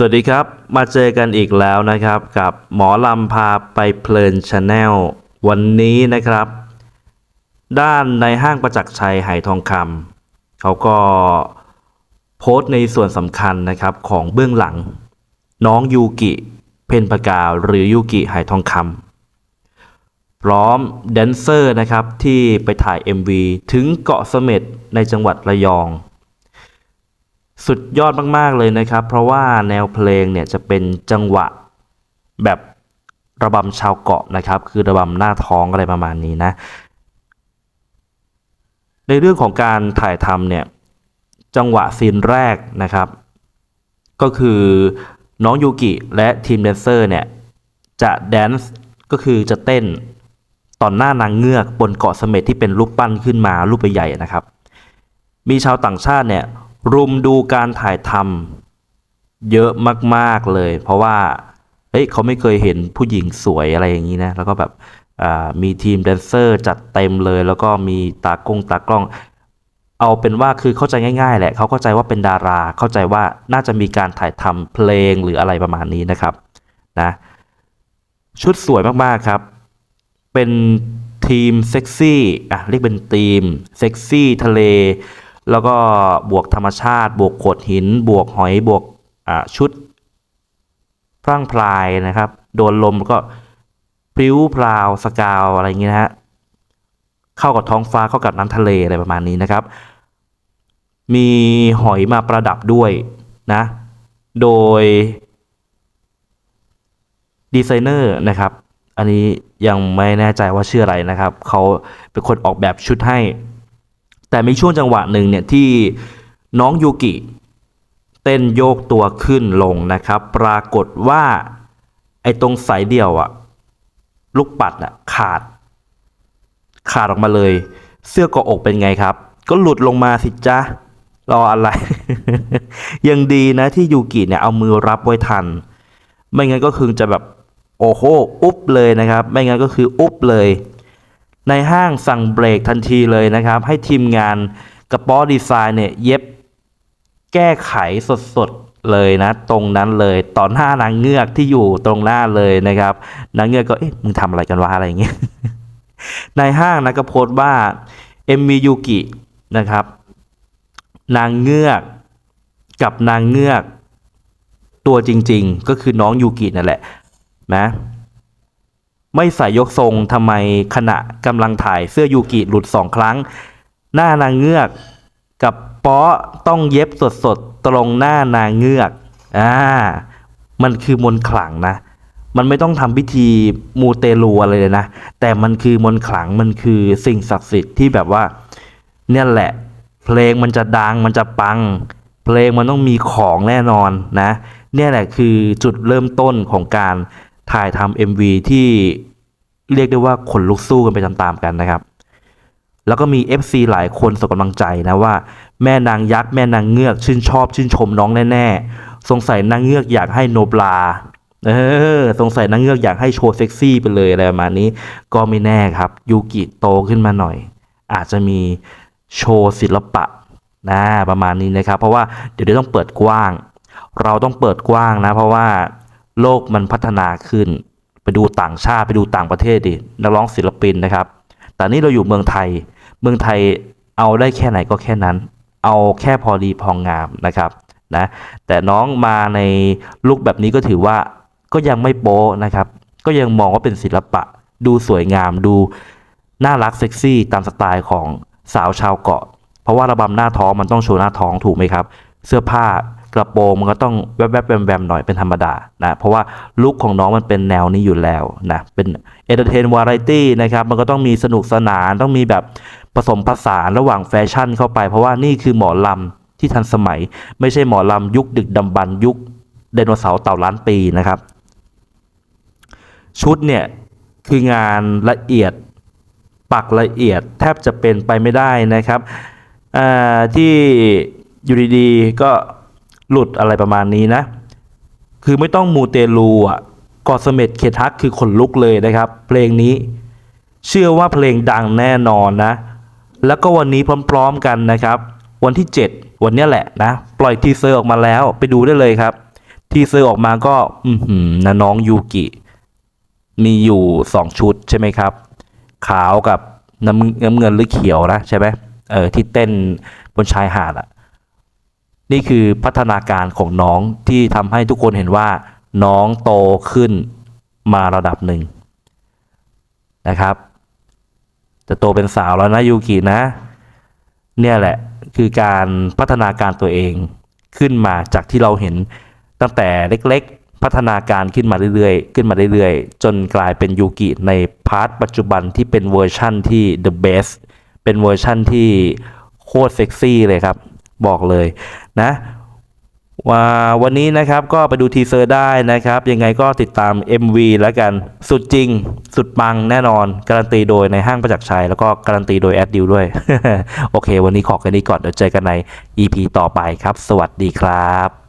สวัสดีครับ มาเจอกันอีกแล้วนะครับกับหมอลำพาไปเพลินชาแนลวันนี้นะครับ ด้านในห้างประจักษ์ชัยไหทองคำเขาก็โพสต์ในส่วนสำคัญนะครับของเบื้องหลัง น้องยูกิ เพนปากาหรือยูกิไหทองคำพร้อมแดนเซอร์นะครับที่ไปถ่าย MV ถึงเกาะเสม็ดในจังหวัดระยอง สุดยอดมากๆเลยนะครับ เพราะว่าแนวเพลงเนี่ยจะเป็นจังหวะแบบระบำชาวเกาะนะครับ คือระบำหน้าท้องอะไรประมาณนี้นะ ในเรื่องของการถ่ายทำเนี่ยจังหวะซีนแรกนะครับ ก็คือน้องยูกิและทีมแดนเซอร์เนี่ยจะแดนซ์ก็คือจะเต้นต่อหน้านางเงือกบนเกาะเสม็ดที่เป็นรูปปั้นขึ้นมารูปใหญ่ๆนะครับ มีชาวต่างชาติเนี่ย รุมดูการถ่ายทำเยอะมากๆเลย เพราะว่าเฮ้ยเขาไม่เคยเห็นผู้หญิงสวยอะไรอย่างนี้นะ แล้วก็แบบมีทีมแดนเซอร์จัดเต็มเลย แล้วก็มีตากล้องตากล้อง เอาเป็นว่าคือเข้าใจง่ายๆแหละเขาเข้าใจว่าเป็นดารา เข้าใจว่าน่าจะมีการถ่ายทำเพลงหรืออะไรประมาณนี้นะครับนะชุดสวยมากๆครับ เป็นทีมเซ็กซี่อะเรียกเป็นทีมเซ็กซี่ทะเล แล้วก็บวกธรรมชาติ บวกโขดหิน บวกหอยบวกชุดพร่างพลายนะครับ โดนลมก็พริ้วพราวสกาวอะไรอย่างเงี้ยนะฮะเข้ากับท้องฟ้าเข้ากับน้ำทะเลอะไรประมาณนี้นะครับ มีหอยมาประดับด้วยนะ โดยดีไซเนอร์นะครับ อันนี้ยังไม่แน่ใจว่าชื่ออะไรนะครับ เขาเป็นคนออกแบบชุดให้ แต่มีช่วงจังหวะหนึ่งเนี่ยที่น้องยูกิเต้นโยกตัวขึ้นลงนะครับ ปรากฏว่าไอ้ตรงสายเดี่ยวอะลูกปัดอะขาด ขาดออกมาเลย เสื้อเกาะอกเป็นไงครับ ก็หลุดลงมาสิจ๊ะรออะไร ยังดีนะที่ยูกิเนี่ยเอามือรับไว้ทัน ไม่งั้นก็คือจะแบบโอ้โห อุ๊บเลยนะครับ ไม่งั้นก็คืออุ๊บเลย ในห้างสั่งเบรกทันทีเลยนะครับ ให้ทีมงานกระป๋อดีไซน์เนี่ยเย็บแก้ไขสดๆเลยนะ ตรงนั้นเลยต่อหน้านางเงือกที่อยู่ตรงหน้าเลยนะครับ นางเงือกก็เอ๊ะมึงทำอะไรกันวะอะไรอย่างเงี้ยในห้างนะก็โพสต์ว่าเอมมิยูกินะครับ นางเงือกกับนางเงือกตัวจริง ๆ ก็คือน้องยูกินั่นแหละนะ ไม่ใส่ยกทรงทำไมขณะกำลังถ่ายเสื้อยูกิหลุดสองครั้ง หน้านางเงือกกับป๊อต้องเย็บสดๆ ตรงหน้านางเงือกอ่ามันคือมนต์ขลังนะ มันไม่ต้องทำพิธีมูเตลูอะไรเลยนะ แต่มันคือมนต์ขลังมันคือสิ่งศักดิ์สิทธิ์ที่แบบว่า เนี่ยแหละ เพลงมันจะดังมันจะปัง เพลงมันต้องมีของแน่นอนนะ เนี่ยแหละคือจุดเริ่มต้นของการ ถ่ายทำ MV ที่เรียกได้ว่าขนลุกสู้กันไปตามๆกันนะครับ แล้วก็มี FC หลายคนส่งกำลังใจนะว่า แม่นางยักษ์แม่นางเงือกชื่นชอบชื่นชมน้องแน่ๆ สงสัยนางเงือกอยากให้โนบลา เออ สงสัยนางเงือกอยากให้โชว์เซ็กซี่ไปเลยอะไรประมาณนี้ ก็ไม่แน่ครับยูกิโตขึ้นมาหน่อย อาจจะมีโชว์ศิลปะนะประมาณนี้นะครับ เพราะว่าเดี๋ยวเดี๋ยวต้องเปิดกว้าง เราต้องเปิดกว้างนะ เพราะว่า โลกมันพัฒนาขึ้น ไปดูต่างชาติไปดูต่างประเทศดินักร้องศิลปินนะครับ แต่นี่เราอยู่เมืองไทย เมืองไทยเอาได้แค่ไหนก็แค่นั้น เอาแค่พอดีพองงามนะครับนะแต่น้องมาในลุคแบบนี้ก็ถือว่าก็ยังไม่โป๊นะครับ ก็ยังมองว่าเป็นศิลปะ ดูสวยงามดูน่ารักเซ็กซี่ตามสไตล์ของสาวชาวเกาะ เพราะว่าระบำหน้าท้องมันต้องโชว์หน้าท้องถูกไหมครับ เสื้อผ้า กระโปรงมันก็ต้องแวบๆแวมๆหน่อยเป็นธรรมดานะเพราะว่าลุคของน้องมันเป็นแนวนี้อยู่แล้วนะเป็นเอนเตอร์เทนวาไรตี้นะครับมันก็ต้องมีสนุกสนานต้องมีแบบผสมผสานระหว่างแฟชั่นเข้าไป เพราะว่านี่คือหมอลำที่ทันสมัย ไม่ใช่หมอลำยุคดึกดำบรรยุคไดโนเสาร์เต่าล้านปีนะครับ ชุดเนี่ยคืองานละเอียดปักละเอียดแทบจะเป็นไปไม่ได้นะครับที่อยู่ดีๆก็ หลุดอะไรประมาณนี้นะ คือไม่ต้องมูเตลูอะกอดเสม็ดเขตฮักคือขนลุกเลยนะครับ เพลงนี้ เชื่อว่าเพลงดังแน่นอนนะ แล้วก็วันนี้พร้อมๆกันนะครับ วันที่ 7 วันนี้แหละนะ ปล่อยทีเซอร์ออกมาแล้วไปดูได้เลยครับ ทีเซอร์ออกมาก็ อือหือนะน้องยูกิ มีอยู่สองชุดใช่ไหมครับ ขาวกับน้ำน้ำเงินหรือเขียวนะใช่ไหมเออที่เต้นบนชายหาดอะ นี่คือพัฒนาการของน้องที่ทำให้ทุกคนเห็นว่า น้องโตขึ้นมาระดับหนึ่งนะครับ จะโตเป็นสาวแล้วนะยูกินะ เนี่ยแหละคือการพัฒนาการตัวเองขึ้นมาจากที่เราเห็นตั้งแต่เล็กๆ พัฒนาการขึ้นมาเรื่อยๆ ขึ้นมาเรื่อยๆ จนกลายเป็นยูกิในพาร์ทปัจจุบันที่เป็นเวอร์ชั่นที่ the best เป็นเวอร์ชั่นที่โคตรเซ็กซี่เลยครับ บอกเลย นะว่าวันนี้นะครับก็ไปดูทีเซอร์ได้นะครับ ยังไงก็ติดตาม MV แล้วกันสุดจริง สุดปังแน่นอน การันตีโดยในห้างประจักษ์ชัย แล้วก็การันตีโดยแอดดิวด้วย โอเค วันนี้ขอแค่นี้ก่อนเดี๋ยวเจอกันใน EP ต่อไปครับ สวัสดีครับ